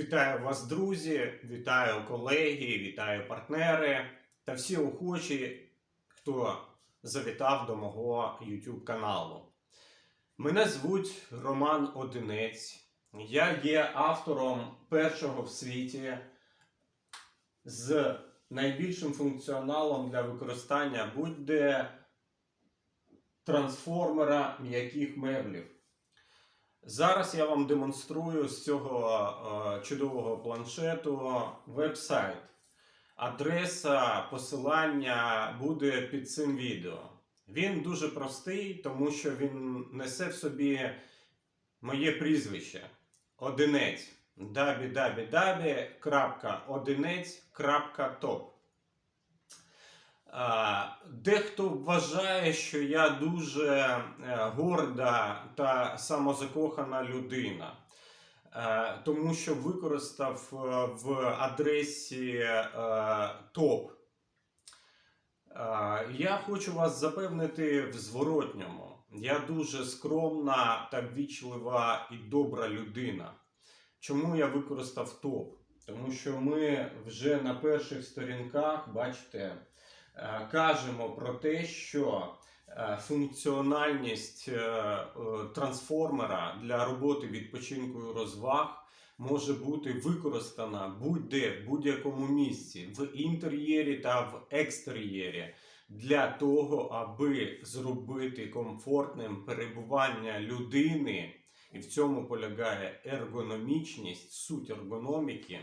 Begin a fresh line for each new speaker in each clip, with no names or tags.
Вітаю вас, друзі, вітаю колеги, вітаю партнери та всі охочі, хто завітав до мого YouTube каналу. Мене звуть Роман Одинець. Я є автором першого в світі з найбільшим функціоналом для використання будь-де трансформера м'яких меблів. Зараз я вам демонструю з цього е, чудового планшету веб-сайт. Адреса посилання буде під цим відео. Він дуже простий, тому що він несе в собі моє прізвище одинець www.одинець.top Дехто вважає, що я дуже е, горда та самозакохана людина, Е, тому що використав е, в адресі ТОП. Я хочу вас запевнити в зворотньому. Я дуже скромна та ввічлива і добра людина. Чому я використав ТОП? Тому що ми вже на перших сторінках, бачите, кажемо про те, що е, функціональність е, е, трансформера для роботи відпочинку і розваг може бути використана будь-де, в будь-якому місці, в інтер'єрі та в екстер'єрі, для того, аби зробити комфортним перебування людини, і в цьому полягає ергономічність, суть ергономіки,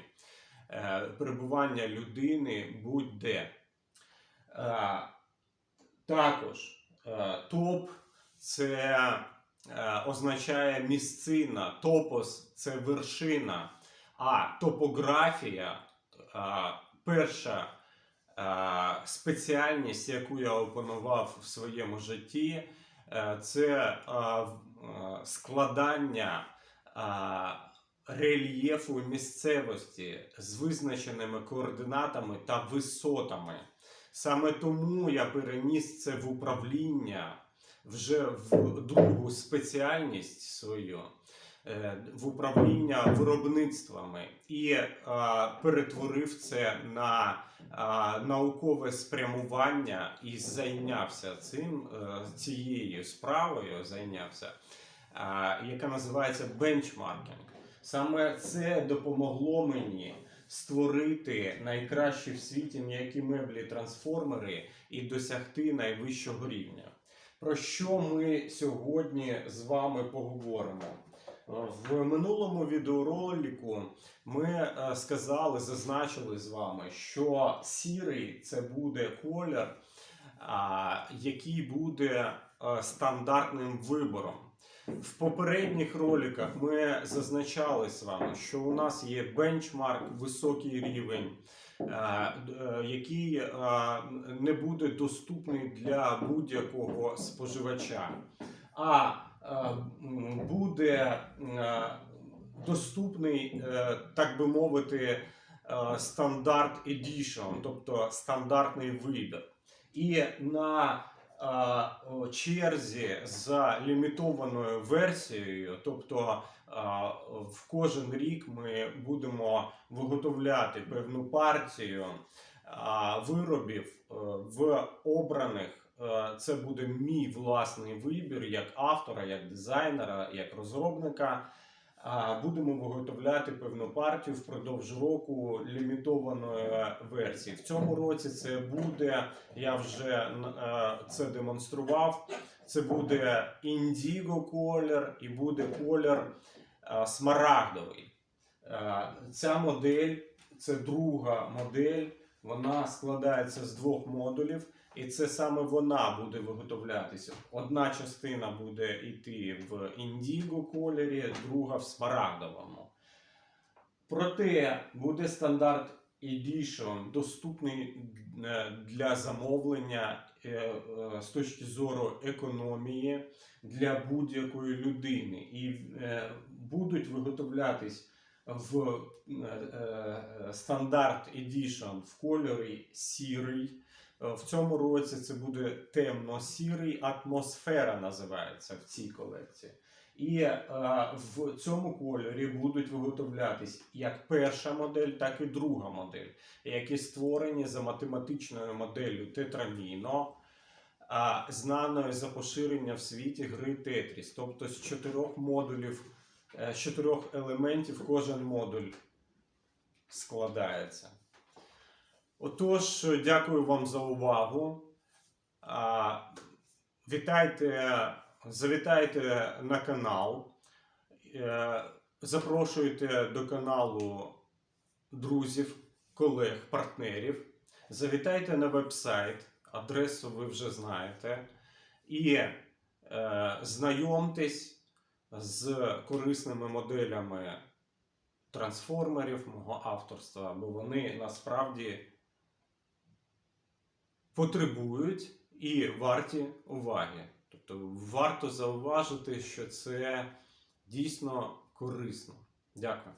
е, перебування людини будь-де. Е, Також е, топ це е, означає місцина, топос це вершина, а топографія перша спеціальність, яку я опанував в своєму житті, це складання рельєфу місцевості з визначеними координатами та висотами. Саме тому я переніс це в управління вже в другу спеціальність свою, е, в управління виробництвами і е, перетворив це на е, наукове спрямування і зайнявся цим, цією справою, зайнявся, яка називається бенчмаркінг. Саме це допомогло мені створити найкращі в світі м'які меблі трансформери і досягти найвищого рівня. Про що ми сьогодні з вами поговоримо? В минулому відеоролику ми е, сказали, зазначили з вами, що сірий це буде колір, який буде е, стандартним вибором. В попередніх роликах ми зазначали з вами, що у нас є бенчмарк, високий рівень, е, е, який е, не буде доступний для будь-якого споживача, а буде доступний, так би мовити, стандарт Edition, тобто стандартний вибір. І на черзі за лімітованою версією, тобто в кожен рік ми будемо виготовляти певну партію виробів е, в обраних. е, Це буде мій власний вибір як автора, як дизайнера, як розробника. А, Будемо виготовляти певну партію впродовж року лімітованої версії. В цьому році це буде я вже е, це демонстрував. Це буде індіго колір і буде колір е, смарагдовий. Е, Ця модель це друга модель. Вона складається з двох модулів, і це саме вона буде виготовлятися. Одна частина буде йти в індіго кольорі, друга в смарагдовому. Проте буде стандарт Edition доступний е, для замовлення е, е, з точки зору економії для будь-якої людини. І будуть виготовлятись в е, е, стандарт Edition в кольорі сірий. Е, В цьому році це буде темно-сірий, атмосфера називається в цій колекції. І е, в цьому кольорі будуть виготовлятись як перша модель, так і друга модель, які створені за математичною моделлю Tetramino, а, знаною за поширення в світі гри Tetris. Тобто з чотирьох модулів, е, з чотирьох елементів кожен модуль складається. Отож, дякую вам за увагу. Вітайте, завітайте на канал. Е, Запрошуйте до каналу друзів, колег, партнерів. Завітайте на веб-сайт, адресу ви вже знаєте. І е, знайомтесь з корисними моделями трансформерів мого авторства, бо вони насправді потребують і варті уваги. Тобто варто зауважити, що це дійсно корисно. Дякую.